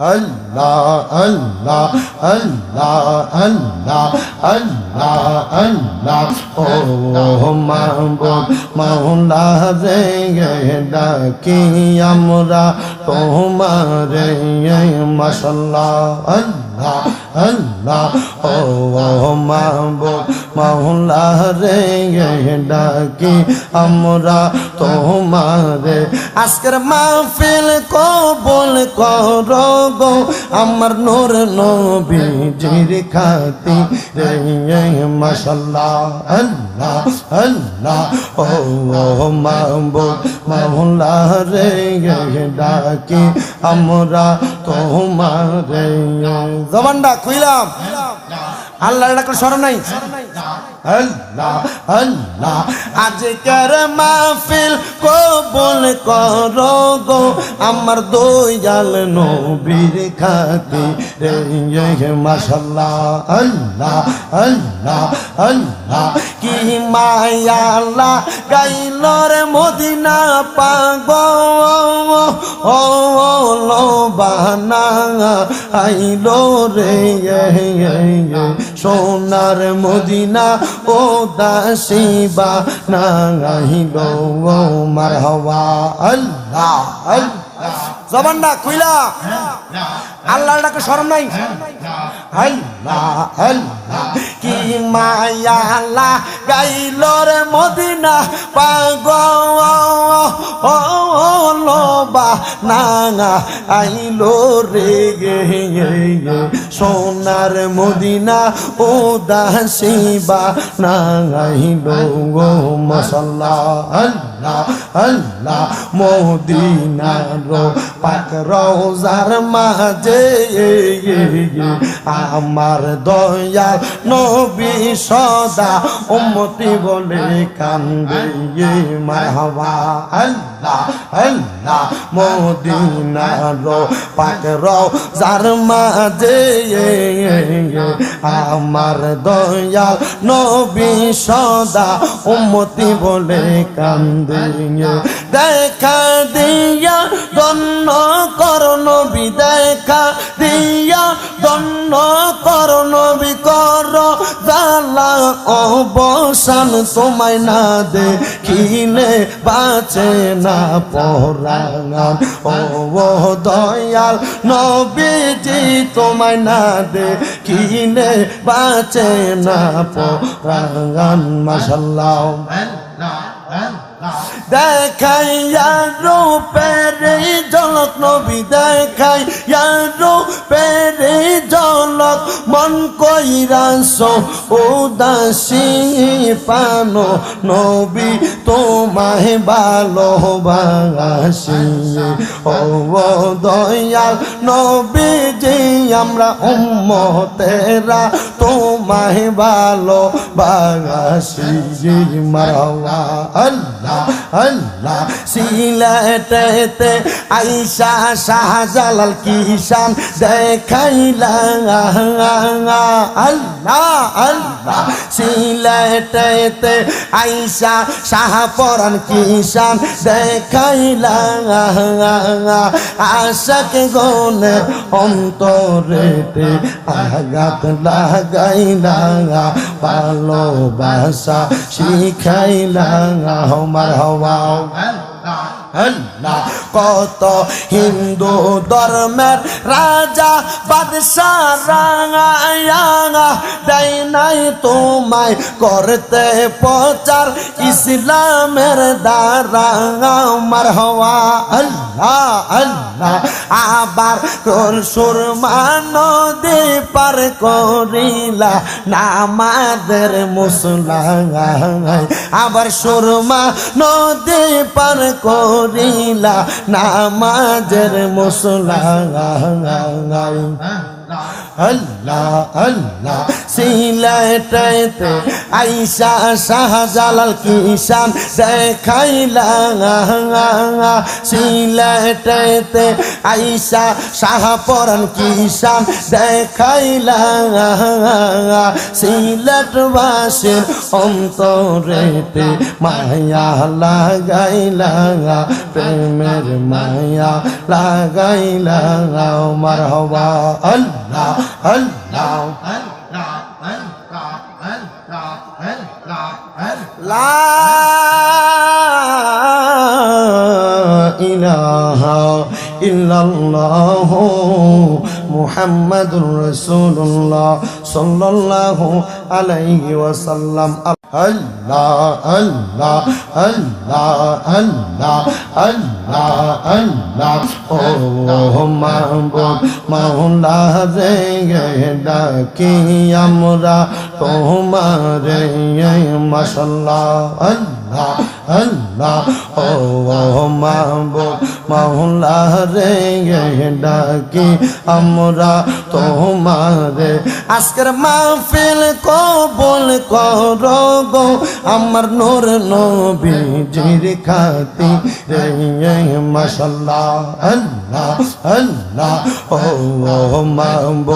আল্লাহ আল্লাহ আল্লাহ আল্লাহ আল্লাহ আল্লাহ। ও মাহবুব, মাওলা রে ডাকি আমরা, তোমারে মাশাল্লাহ, আল্লাহ আল্লাহ, ও মাহবুব মাওলা রে ডাকি আমরা তোমারে। আজকের মাহফিল কবুল করো গো, আমার নূর নবীজির খাতি রে মাশাল্লাহ আল্লাহ আল্লাহ, ও মাহবুব মাওলা রে ডাকি আমরা তোমার। জবানটা খুইলাম। আল্লাহ এটা কোনো স্মরণ নাই? আল্লাহ আল্লাহ, আজকের মাহফিল কবুল করো গো। আমার দয়াল নবীর খাতি রে মাশাল্লাহ আল্লাহ আল্লাহ আল্লাহ। কি মায়াল্লাহ গাইলর মদিনা পাগ ও লোবানা আইলো রে সোনার মদিনা ও না নাহিল ও মার হওয়া আল্লাহ আল্লাহ জবানটা খুইলা আল্লাহ ডাকে শরম নাই? আল্লাহ আল্লাহ, কি মায়া আল্লাহ গাইল রে মদিনা, পাগ, ও লোবা না আইলো রে গে সোনার মদিনা ও দাসিবা না আইলো গো মশাল্লা আল্লাহ আল্লাহ, মদিনার পাক রোজার মাঝে আমার দয়া নবী সদা উম্মতি বলে কান্দে। মারহাবা আল্লাহ আল্লাহ মদিনার পাক রোজার মাঝে আমার দয়া নবী সদা উম্মতি বলে কান্দে। দেখা দিয়া দন্ন করণ দেখা দিয়া দন্ন করণ কর দালা অবসান তোমায় না দে কিনে বাঁচে না পরাঙান ও দয়াল নবীজি, তোমায় না দে কিনে বাঁচে না পরাঙান মাসাল্লাহ দেখাইয়া পেরে জলক নবী দেখাইয়া পেরে জলক মন কইরাস উদাসী পানো নবী, তোমায় ভালোবাসি। ও দয়াল নবী, যে আমরা উম্মতেরা, তোমায় ভালোবাসি। মারওয়া, আল্লাহ আল্লাহ, সিলেটেতে আইসা শাহজালাল কিষান দেখাইলা। আল্লাহ আল্লাহ। সিলেটেতে আইসা শাহপরান কিষান দেখাইলা। আশাক গনে অন্তরেতে আঘাত লাগাইলা। ভালোবাসা শিখাইলা। আমার হওয়া আল্লাহ। কত হিন্দু ধর্মের রাজা, বাদশাহ রাঙা দেয় নাই তোমায় করতে প্রচার। ইসলামের দ্বারা আমার হওয়া আল্লাহ আল্লাহ। আবার তোর সুরমান পার করিলা নামাদের মুসলাঙাই আবার সুরমা নদী পার করিলা নামাজের মুসলাঙাই আল্লাহ আল্লাহ। সিলেটেতে আইসা শাহজালাল কিষান দেখাইলা। সিলেটেতে আইসা শাহপরান কিষান দেখাইলা। সিলেটবাসীর অন্তরেতে মায়া লাগাইলা। প্রেমের মায়া লাগাইলা। মার হবা আল্লাহ। আল্লাহ লা ইলাহা ইল্লাল্লাহ মুহাম্মাদুর রাসূলুল্লাহ সাল্লাল্লাহু আলাইহি ওয়াসাল্লাম। আল্লাহ আল্লাহ আল্লাহ আল্লাহ আল্লাহ আল্লাহ। ও মাহবুব মাওলা রে ডাকি আমরা তোমারে মাশাল্লাহ, আল্লাহ। আল্লাহ ও মাহবুব মাওলা রে ডাকি আমরা তোমারে আজকের মাহফিল কবুল করো গো আমার নূর নবীজির খাতি রে মাশাল্লাহ আল্লাহ আল্লাহ ও মাহবুব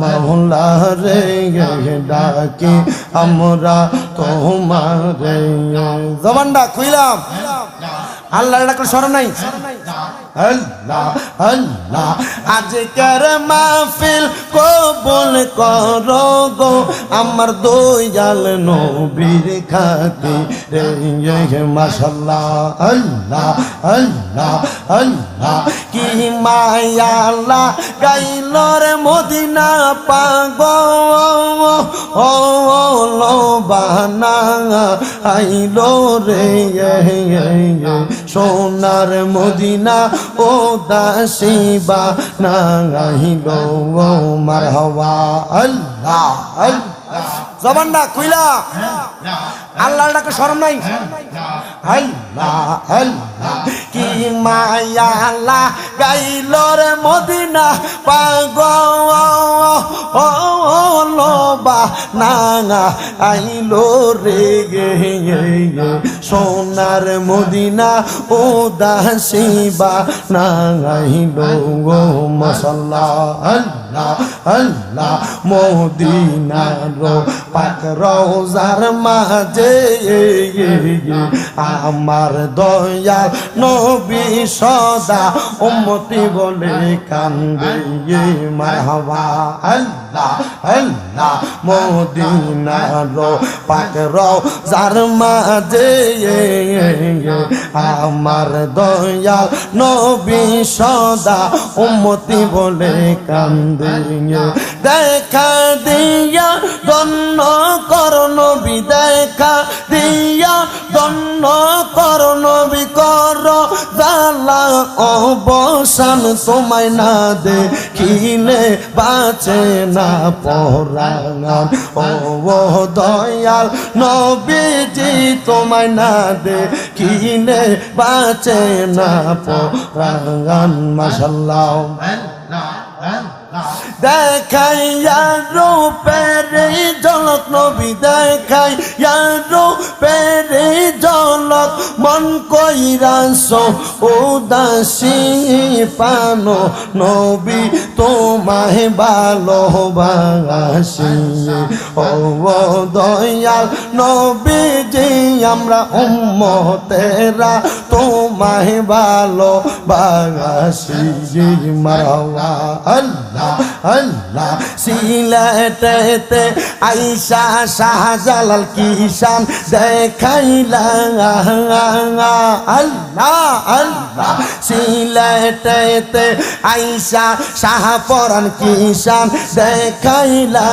মাওলা রে ডাকি আমরা তোমারে জবানটা খুইলাম। আল্লাহ ডাকলে স্মরণ নাই? আল্লাহ আল্লাহ, আজকের মাহফিল কবুল করো গো। আমার দয়াল নবীর খাতি রে মাশাল্লাহ আল্লাহ আল্লাহ আল্লাহ। কি মায়ালা গাইল রে মদিনা পাগ ও লো বানা আইলো রে সোনার মদিনা ও দাসিবা না গাইল ও মার হওয়া আল্লাহ। জবানটা খুইলা আল্লাহ ডাকে শরম নাই? আল্লাহ আল্লাহ। কি মায়া আল্লাহ গাইল রে মদিনা, পাগ ও। রে গে সোনার মদিনা ও দাসিবা নাঙাইলো গো মশাল্লাহ আল্লাহ আল্লাহ। মদিনার পাক রোজার মাঝে আমার দয়াল নবী সদা উম্মতি বলে কান্দে মারহাবা। আল্লাহ আল্লাহ। রোজার মাঝে আমার দয়াল নবী সদা উম্মতি বলে কান্দে দেখা দিয়া দন্ন কর নবী, দেখা দিয়া দন্ন কর নবী, কর জালা অবসান তোমায় না দেখিলে বাঁচে না পরাণ ও ও দয়াল নবীজি তোমায় না দে কিনে বাঁচে না পরাণ মাসাল্লাহ দেখাইয়া রূপের জলক নবী দেখাইয়া রূপের জলক মন কইরাস উদাসী পানো, নবী তোমায় ভালোবাসি। ও দয়াল নবীজি আমরা উম্মতেরা তোমায় ভালোবাসি। মারওয়া আল্লাহ। আল্লাহ সিলেটেতে আইসা শাহজালাল কিষান দেখাইলা। আল্লাহ আল্লাহ সিলেটেতে আইসা শাহপরান কিষান দেখাইলা।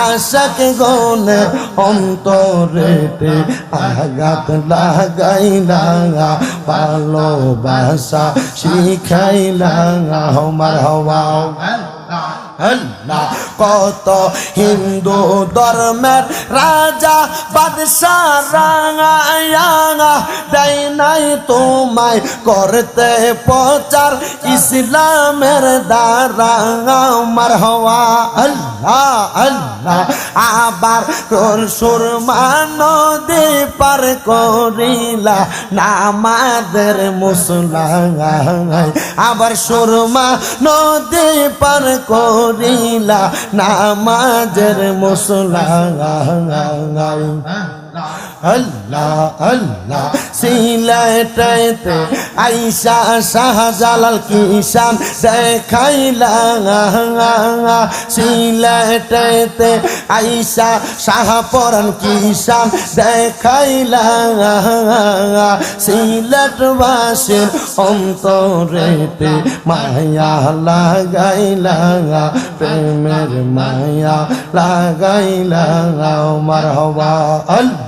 আশাক গনে অন্তরেতে আঘাত লাগাইলা। ভালোবাসা শিখাইলা। আমার হওয়া আল্লাহ কত হিন্দু ধর্মের রাজা, বাদশাহ রাঙা দেয় নাই তোমায় করতে প্রচার। ইসলামের দ্বারা আমার হওয়া আল্লাহ আল্লাহ আবার তোর সুরমানদী পার করিলা নামাদের মুসলাঙাই আবার সুরমা নদী পার করিলা নামাজের মুসলাঙাই আল্লাহ আল্লাহ। সিলেটেতে আইসা শাহজালাল কিষান দেখাইলা। সিলেটেতে আইসা শাহপরান কিষান দেখাইলা। সিলেটবাসীর অন্তরেতে মায়া লাগাইলা। প্রেমের মায়া লাগাইলা। মারহবা আল্লাহ।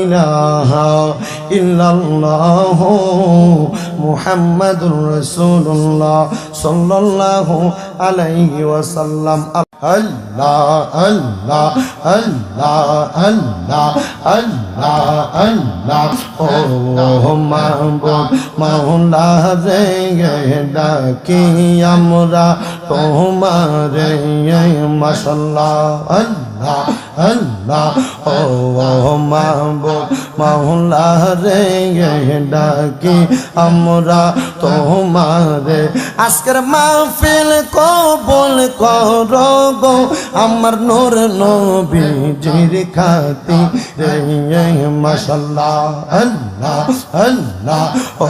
ইলাহা ইল্লাল্লাহ মুহাম্মাদুর রাসূলুল্লাহ সাল্লাল্লাহু আলাইহি ওয়াসাল্লাম। আল্লাহ আল্লাহ আল্লাহ আল্লাহ আল্লাহ আল্লাহ। ও মাহবুব মাওলা রে ডাকি আমরা। তোমারে মাশাল্লাহ আল্লাহ আল্লাহ ও মাহবুব। মাওলা রে ডাকি আমরা তোমারে। আজকের মাহফিল কবুল করো গো আমার নূর নবীজির খাতি রে মাশাল্লাহ আল্লাহ আল্লাহ, ও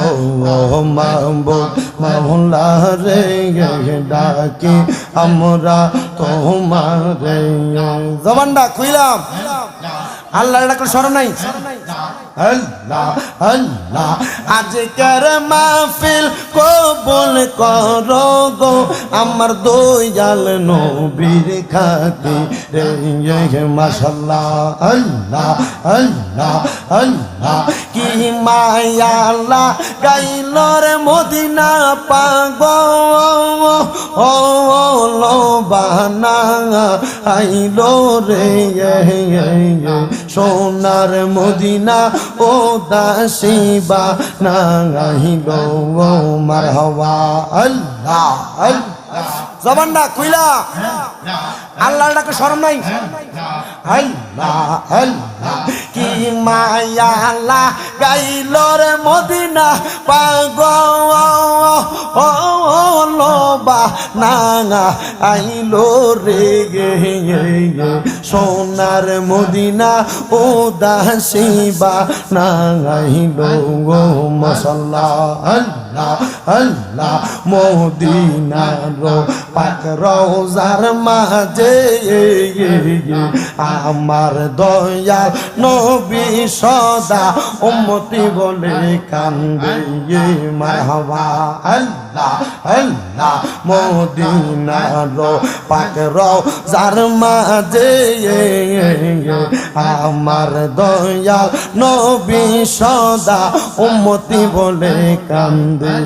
মাহবুব মাওলা রে ডাকি আমরা তোমারে। জবানটা খুইলাম। আল্লাহর ডাকলে স্মরণ নাই? আল্লাহ আল্লাহ আজকের মাহফিল কবুল করো গো আমার দয়াল নবীর খাতি রে মাশাল্লাহ, আল্লাহ আল্লাহ আল্লাহ। কি মায়াল্লাহ গাইল রে মদিনা পাগ ও লোবানা আইলো রে সোনার মদিনা ও দাসিবা গো মার হওয়া আল্লাহ আল্লাহ। জবানটা কইলা আল্লাহর ডাকে শরম নাই। আল্লাহ। কি মায়া আল্লাহ গাইল রে মদিনা। পাগ লোবা নাঙা আইলো রে গে সোনার মদিনা ও দাসিবা নাঙাইলো গো মশাল্লা আল্লাহ আল্লাহ, মদিনার পাক রোজার মাঝে আমার দয়াল নবী সদা উম্মতি বলে কান্দে মারহাবা। আল্লাহ আল্লাহ মদিনার পাক রোজার মাঝে আমার দয়াল নবী সদা উম্মতি বলে কান্দে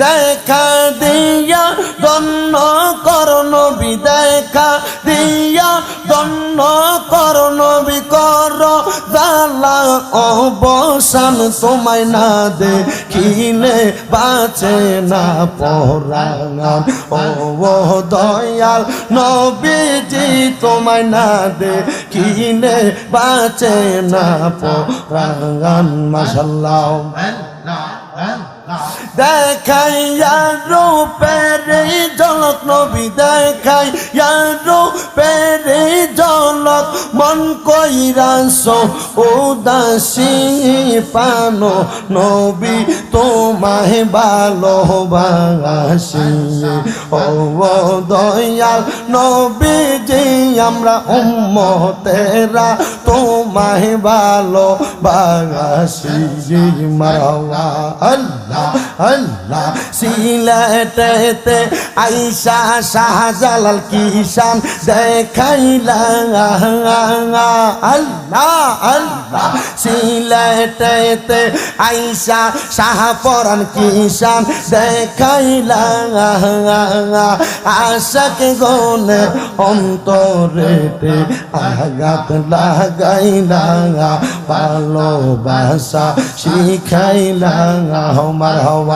দেখা দিয়া দন্ন কর নবী, দেখা দিয়া দন্ন কর নবী, কর জালা অবসান তোমায় না দেখিলে বাঁচে না পরাণ ও দয়াল নবীজি, তোমায় না দেখিলে বাঁচে না পরাণ মাসাল্লাহ দেখাইয়া রূপের জলক নবী দেখাইয়া রূপের জলক মন কইরাস উদাসী পানো, নবী তোমায় ভালোবাসি। ও দয়াল নবী যে আমরা উম্মতেরা তোমায় ভালোবাসি। মারওয়া আল্লাহ আল্লাহ সিলেটেতে আইসা শাহজালাল কিষান দেখাইলা। আল্লাহ আল্লাহ সিলেটেতে আইসা শাহপরান কিষান দেখাইলা। আশাক গনে অন্তরেতে আঘাত লাগাইলা। ভালোবাসা শিখাইলা। আমার হওয়া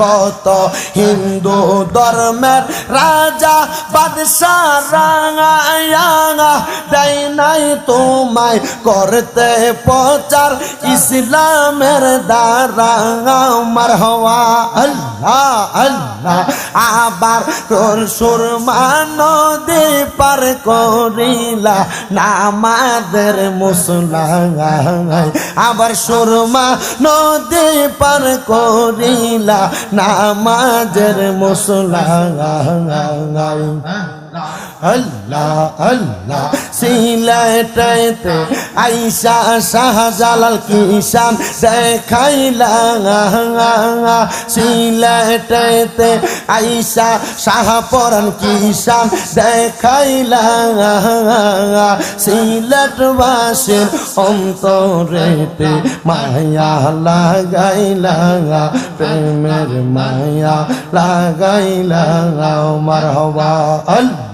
কত হিন্দু ধর্মের রাজা, বাদশাহ রাঙা দেয় নাই তোমায় করতে প্রচার। ইসলামের দ্বারা আমার হওয়া আল্লাহ আল্লাহ। আবার তোর সুরমান নদী পার করিলা নামাদের মুসলাঙাই আবার সুরমা নদী পার করিলা নামাজের মুসলাঙাই আল্লাহ আল্লাহ। সিলেটেতে আইসা শাহজালাল কিষান দেখাইলা সিলেটেতে আইসা শাহপরান কিষান দেখাইলা সিলেটবাসীর অন্তরেতে মায়া লাগাইলা প্রেমের মায়া লাগাইলা আমার হওয়া আল্লাহ।